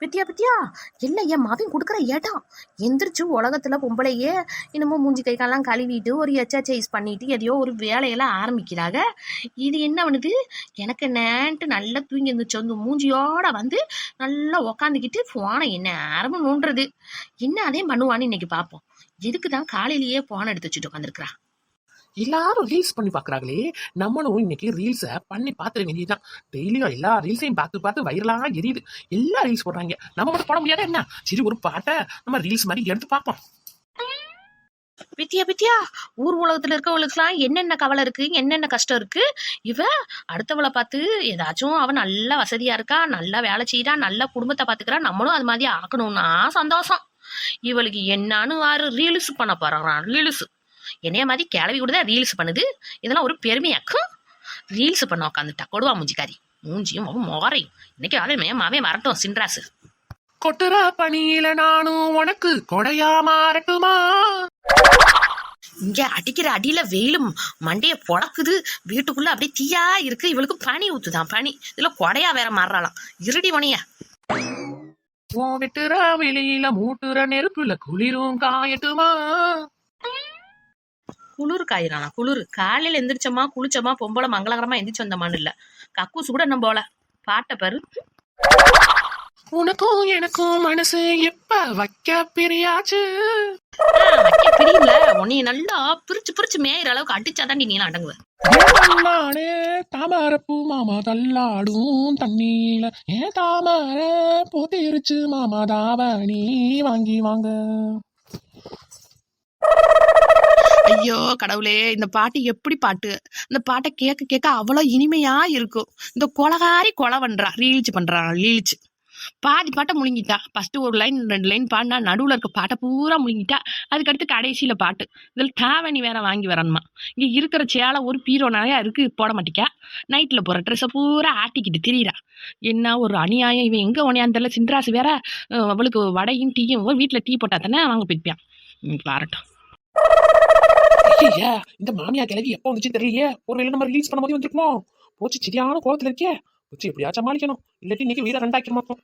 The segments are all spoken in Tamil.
பித்தியா பித்தியா இல்லை என் மாவின் கொடுக்குற இடம் எந்திரிச்சு உலகத்துல பொம்பளையே இன்னமும் மூஞ்சி கை காலெல்லாம் கழுவிட்டு ஒரு எக்ஸசைஸ் பண்ணிட்டு எதையோ ஒரு வேலையெல்லாம் ஆரம்பிக்கிறாங்க இது என்ன பண்ணுது எனக்கு நேன்ட்டு நல்லா தூங்கி இருந்துச்சு வந்து மூஞ்சியோட வந்து நல்லா உக்காந்துக்கிட்டு போனை என்ன ஆரம்பம் நோண்டுறது. என்ன அதே பண்ணுவான்னு இன்னைக்கு பார்ப்போம் எதுக்கு தான் காலையிலேயே ஃபோனை எடுத்து வச்சுட்டு உட்காந்துருக்குறா எல்லாரும் ரீல்ஸ் பண்ணி பார்க்குறாங்களே நம்மளும் இன்னைக்கு ரீல்ஸை பண்ணி பார்த்துட வேண்டியதுதான். டெய்லியும் எல்லா ரீல்ஸையும் பார்த்து பார்த்து வைரலா எரியுது. எல்லா ரீல்ஸ் போடுறாங்க. நம்ம மட்டும் போட முடியாத என்ன? சரி ஒரு பாட்டை நம்ம ரீல்ஸ் மாதிரி எடுத்து பார்ப்போம். பித்தியா பித்தியா ஊர் உலகத்துல இருக்கவளுக்குலாம் என்னென்ன கவலை இருக்கு? என்னென்ன கஷ்டம் இருக்கு? இவ அடுத்தவளை பார்த்து ஏதாச்சும் அவன் நல்ல வசதியா இருக்கா? நல்லா வேலை செய்யறா நல்ல குடும்பத்தை பாத்துக்கிறா நம்மளும் அது மாதிரி ஆக்கணும்னா சந்தோஷம். இவளுக்கு என்னன்னு வாரு ரீல்ஸ் பண்ண போறான். ரீல்ஸ் என்னைய மாதிரி கிளவி கூட தான் ரீல்ஸ் பண்ணுது. இதெல்லாம் ஒரு பெருமையாக்கும் ரீல்ஸ் பண்ண உட்காந்துட்டா கொடுவா மூஞ்சிக்காரி. மூஞ்சியும் மோரையும் இன்னைக்கு அவன் மாவே வரட்டும் சின்ராசு. கொட்டுற பணியில நானும் உனக்கு கொடையா மாறட்டுமா? இங்க அடிக்கிற அடியில வெயிலும் மண்டைய பொழக்குது வீட்டுக்குள்ள அப்படியே தீயா இருக்கு. இவளுக்கு பனி ஊத்துதான் பனி. இதுல கொடையா வேற மாறலாம் இருடி உனைய உன் வெட்டுற வெளியில மூட்டுற நெருப்புல குளிரும் காயட்டுமா? குளிர் காயிறானா? குளிர். காலையில எந்திரிச்சோமா குளிச்சோமா பொம்பளை மங்களகரமா எந்திரிச்சு வந்தமான்னு இல்ல. கக்கூஸ் கூட நம்ம போல பாட்டை பாரு. உனக்கும் எனக்கும் மனசு எப்ப வைக்க பிரியாச்சு? வைக்க பிரியும்ல உன்னைய நல்லா பிரிச்சு பிரிச்சு மேயிற அளவுக்கு அடிச்சாதாண்டி நீ அடங்குவ. தள்ளாடே தாமரப்பூ மாமா தள்ளாடும் தண்ணீல ஏன் தாமர போத்திருச்சு? மாமா தாவணி வாங்கி வாங்க. ஐயோ கடவுளே இந்த பாட்டு எப்படி பாட்டு? இந்த பாட்டை கேட்க கேட்க அவ்வளோ இனிமையா இருக்கும். இந்த கொலகாரி கொலை பண்றா ரீல்ஸ் பண்றான் ரீல்ஸ். பாதி பாட்டை முழுங்கிட்டா. ஃபர்ஸ்ட் ஒரு லைன் ரெண்டு லைன் பாடினா நடுவில் இருக்க பாட்டை பூரா முழுங்கிட்டா. அதுக்கடுத்து கடைசியில் பாட்டு. இதில் தாவணி வேற வாங்கி வரணுமா இங்கே இருக்கிற சேலை ஒரு பீரோ நிறையா இருக்கு போட மாட்டிக்கா. நைட்டில் போகிற ட்ரெஸ்ஸை பூரா ஆட்டிக்கிட்டு திரியிறா. என்ன ஒரு அநியாயம் இவன் எங்கே உனியான்னு தெரியல. சின்ராசு வேற அவளுக்கு வடையும் டீயும் வீட்டில் டீ போட்டா தானே வாங்க போய்ப்பியான் பாரட்டும். ஐயா இந்த மாமியா கிழவி எப்போ வந்துச்சு தெரியலையே. ஒருவேளை நம்ம ரீலீஸ் பண்ணும் போது வந்திருக்குமோ? போச்சு சரியான கோவத்துல இருக்கே. போச்சு எப்படியா சமாளிக்கணும். இல்லாட்டி இன்னைக்கு வீட ரெண்டாக்கிற மாட்டோம்.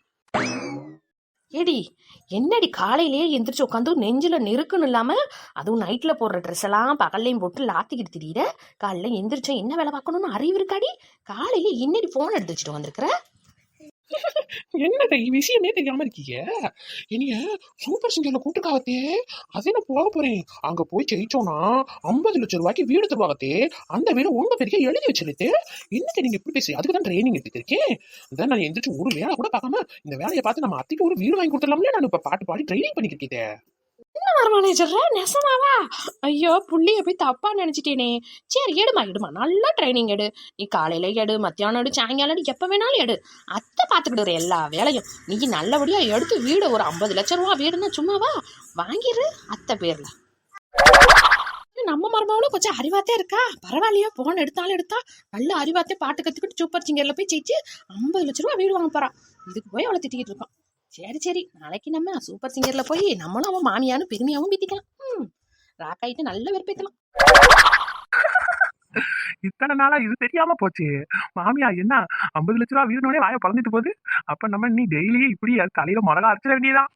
ஏடி என்னடி காலையிலேயே எந்திரிச்சு உட்காந்து நெஞ்சில் நெருக்குன்னு இல்லாமல் அதுவும் நைட்டில் போடுற ட்ரெஸ் எல்லாம் பகல்லையும் போட்டு லாத்திக்கிட்டு திரியிற காலையில் எந்திரிச்சா என்ன வேலை பார்க்கணும்னு அறிவு இருக்காடி? காலையில என்னடி ஃபோன் எடுத்து வச்சுட்டு வந்திருக்கிற? என்னது விஷயமே தெரியாம இருக்கீங்க? என்னைய சூப்பர் சிங்கர்ல கூட்டுக்காகத்தே அதே நான் போக போறேன் அங்க போய் ஜெயிச்சோம்னா ஐம்பது லட்சம் ரூபாய்க்கு வீடு தருவாகத்தே அந்த வீடு உங்க பெரிய எழுதி வச்சிருத்து இன்னைக்கு நீங்க இப்படி பேசி அதுக்கு தான் ட்ரைனிங் எடுத்துருக்கேன் அதான் நான் எந்திரிச்சு ஒரு வேலை கூட பார்க்காம இந்த வேலையை பார்த்து நம்ம அத்திக்கு ஒரு வீடு வாங்கி கொடுத்துடலாம்ல நான்? இப்ப பாட்டு பாடி ட்ரைனிங் பண்ணிக்கிட்டேன் மேனேஜர் நெசமாவா? ஐயோ புள்ளிய போய் தப்பா நினைச்சிட்டேனே. சரி எடுமா எடுமா. நல்லா ட்ரைனிங் எடு. நீ காலையில எடு மத்தியானம் எடு சாயங்காலம் எடு எப்ப வேணாலும் எடு. அத்தை பாத்துக்கிடுற எல்லா வேலையும் நீ நல்லபடியா எடுத்து வீடு. ஒரு ஐம்பது லட்சம் ரூபா வீடுன்னா சும்மாவா? வாங்கிடு அத்தை பேர்ல. நம்ம மருமகளும் கொஞ்சம் அறிவாத்தே இருக்கா? பரவாயில்லையா போன் எடுத்தாலும் எடுத்தா. நல்ல அறிவாத்தே பாட்டு கத்துக்கிட்டு சூப்பர் சிங்கர்ல போய் ஜெயிச்சு ஐம்பது லட்ச ரூபா வீடு வாங்க போறான் இதுக்கு போய் அவளை திட்டிக்கிட்டு இருக்கான். சரி சரி. நாளைக்கு நம்ம சூப்பர் சிங்கர்ல போய் நம்மளும் அவன் மாமியான்னு பெருமையாவும் பீத்திக்கலாம் ம் ராக்காயிட்டு நல்ல வெறுப்பேத்தலாம். இத்தனை நாளா இது தெரியாம போச்சு. மாமியா என்ன ஐம்பது லட்ச ரூபா வீடுனோடனே வாயை பழந்துட்டு போகுது? அப்ப நம்ம நீ டெய்லியே இப்படி தலையில மிளகா அரைச்சிட வேண்டியதான்